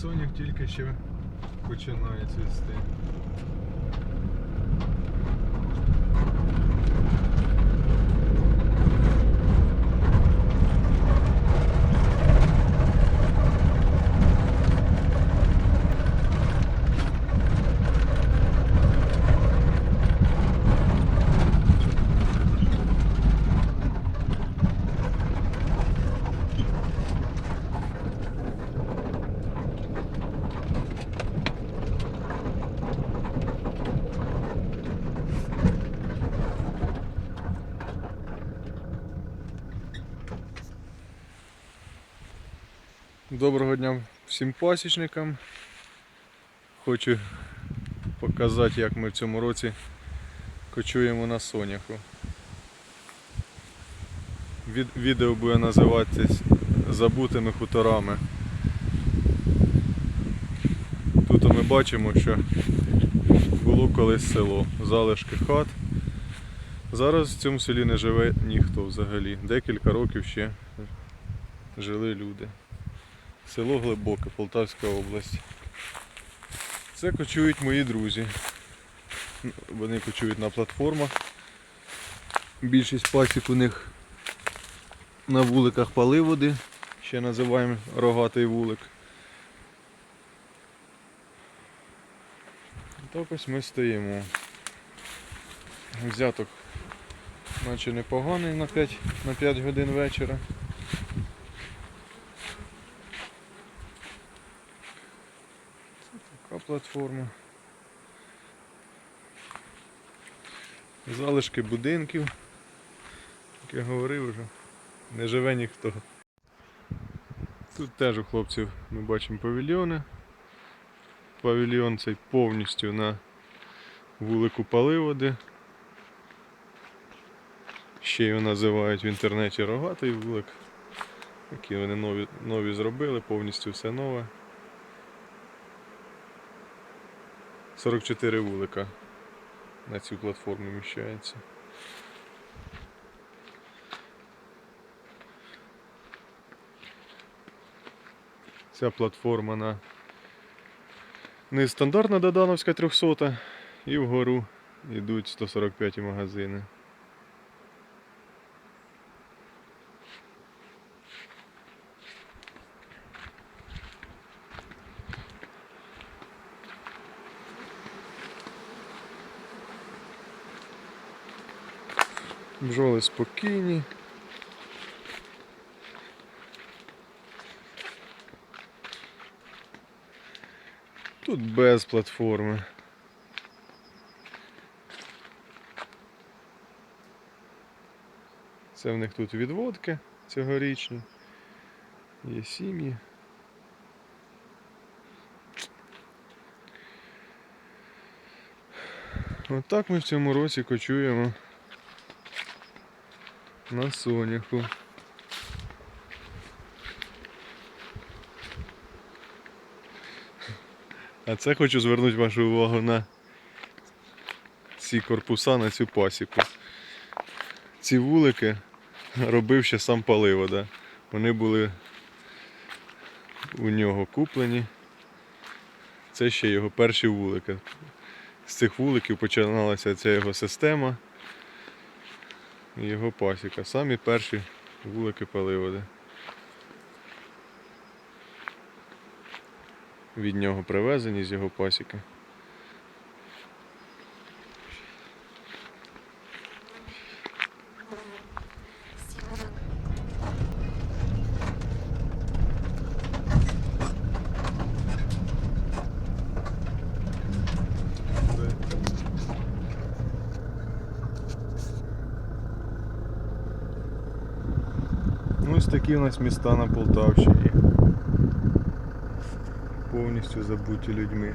Цей сонях тільки ще починає цвісти. Доброго дня всім пасічникам. Хочу показати, як ми в цьому році кочуємо на соняху. Відео буде називатися Забутими хуторами. Тут ми бачимо, що було колись село, залишки хат. Зараз в цьому селі не живе ніхто взагалі. Декілька років ще жили люди. Село Глибоке, Полтавська область. Це кочують мої друзі. Вони кочують на платформах. Більшість пасік у них на вуликах паливоди, ще називаємо рогатий вулик. Так ось ми стоїмо. Взяток наче непоганий на 5, на 5 годин вечора. Така платформа. Залишки будинків. Як я говорив вже, не живе ніхто. Тут теж у хлопців ми бачимо павільйони. Павільйон цей повністю на вулику Паливоди. Ще його називають в інтернеті рогатий вулик. Такі вони нові, нові зробили, повністю все нове. 44 вулика на цю платформу вміщається. Ця платформа на нестандартна Додановська 300 і вгору йдуть 145 магазини. Бджоли спокійні. Тут без платформи. Це в них тут відводки цьогорічні. Є сім'ї. Отак ми в цьому році кочуємо на соняху. А це хочу звернути вашу увагу на ці корпуса, на цю пасіку. Ці вулики робив ще сам Паливода. Вони були у нього куплені. Це ще його перші вулики. З цих вуликів починалася ця його система його пасіка. Самі перші вулики паливоди. Від нього привезені з його пасіки. Ну, Ось такі у нас міста на Полтавщині. Повністю забуті людьми.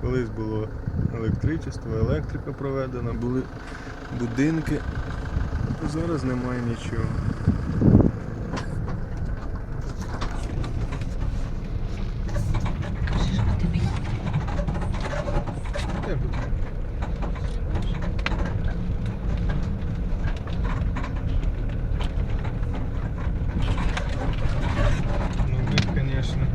Колись було електричество, електрика проведена, були будинки. Зараз немає нічого. Де ви? Ну, вид, конечно.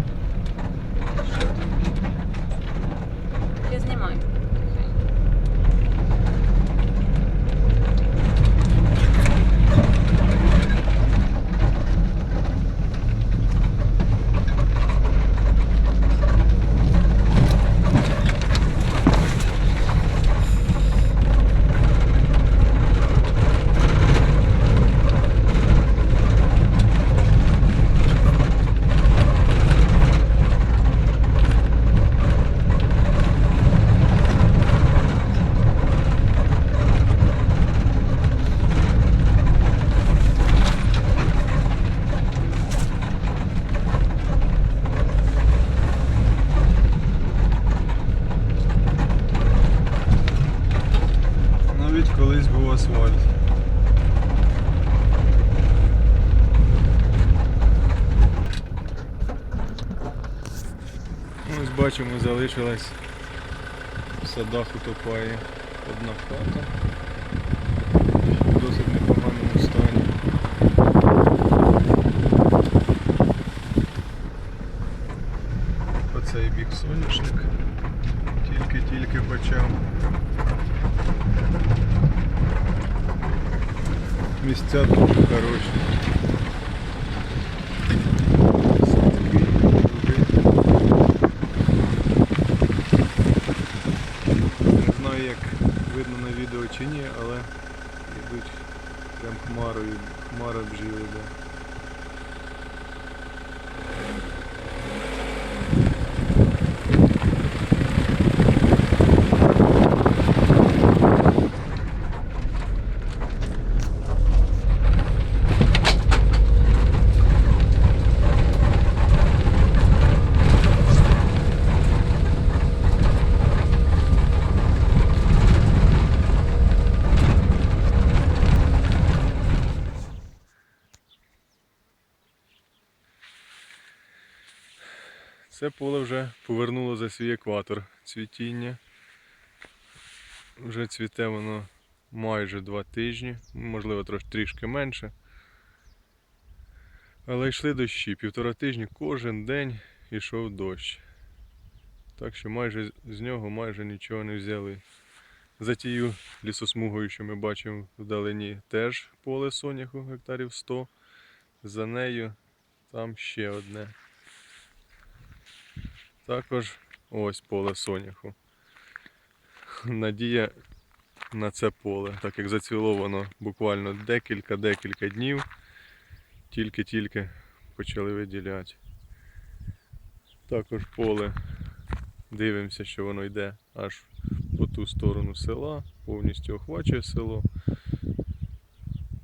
Бачимо, в садах утопає одна хата. В досить непоганому стані. Оцей бік соняшник. Тільки-тільки почав. Місця дуже хороші. Садки, луги. Не знаю як видно чи ні, але йдуть прям хмарою, хмара бджіли йде. Це поле вже повернуло за свій екватор цвітіння. Вже цвіте воно майже два тижні, можливо трішки менше. Але йшли дощі. Півтора тижні кожен день йшов дощ. Так що майже з нього майже нічого не взяли. За тією лісосмугою, що ми бачимо вдалині, теж поле соняху гектарів 100. За нею там ще одне. Також ось поле соняху. Надія на це поле, так як зацвіло воно буквально декілька-декілька днів, тільки-тільки почали виділяти. Також поле, дивимося, що воно йде аж по ту сторону села, повністю охвачує село.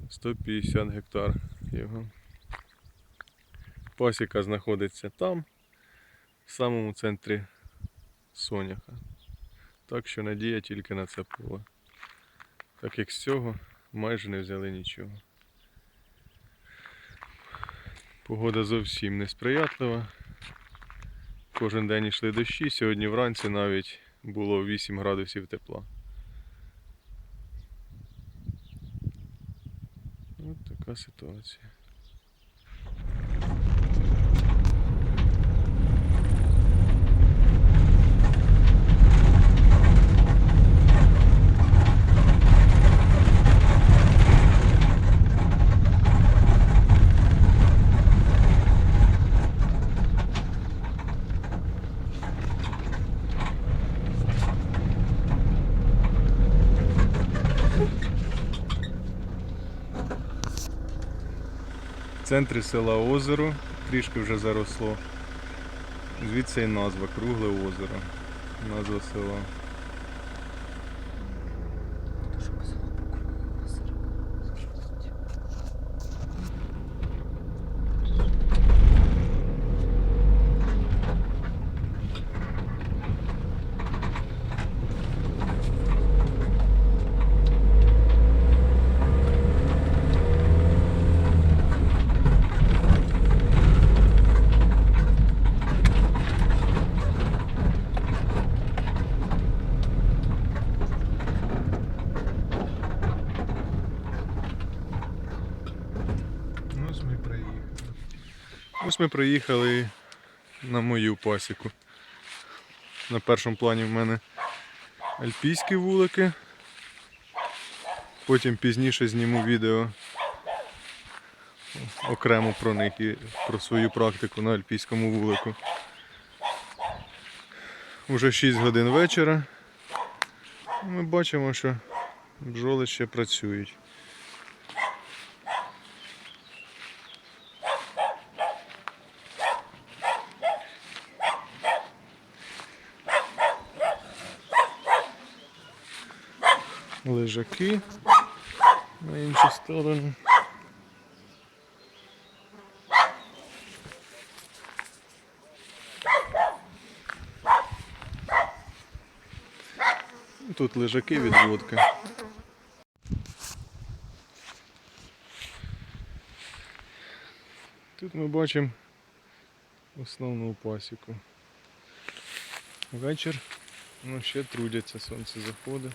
150 гектар його. Пасіка знаходиться там в самому центрі соняха. Так що надія тільки на це поле. Так як з цього майже не взяли нічого. Погода зовсім несприятлива. Кожен день йшли дощі, сьогодні вранці навіть було 8 градусів тепла. Ось така ситуація. В центрі села озеро, трішки вже заросло. Звідси і назва Кругле озеро. Назва села. Ми приїхали на мою пасіку. На першому плані в мене альпійські вулики. Потім пізніше зніму відео окремо про них і про свою практику на альпійському вулику. Уже 6 годин вечора. Ми бачимо, що бджоли ще працюють. Лежаки на іншу сторону. Тут лежаки відводка. Тут ми бачимо основну пасіку. Вечір. Ну, ще трудяться, сонце заходить.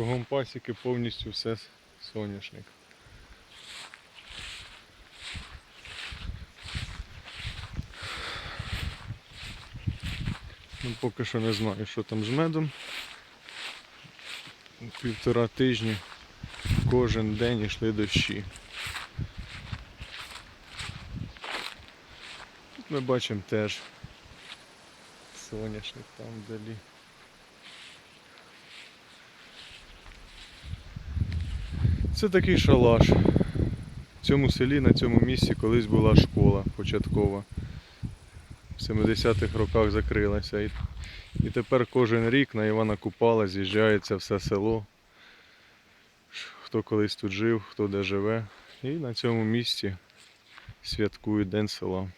Кругом пасіки повністю все соняшник. Ну, поки що не знаю, що там з медом. Півтора тижні кожен день йшли дощі. Тут ми бачимо теж соняшник там вдалі. Це такий шалаш. В цьому селі, на цьому місці колись була школа початкова. В 70-х роках закрилася. І, і тепер кожен рік на Івана Купала з'їжджається все село. Хто колись тут жив, хто де живе. І на цьому місці святкують День села.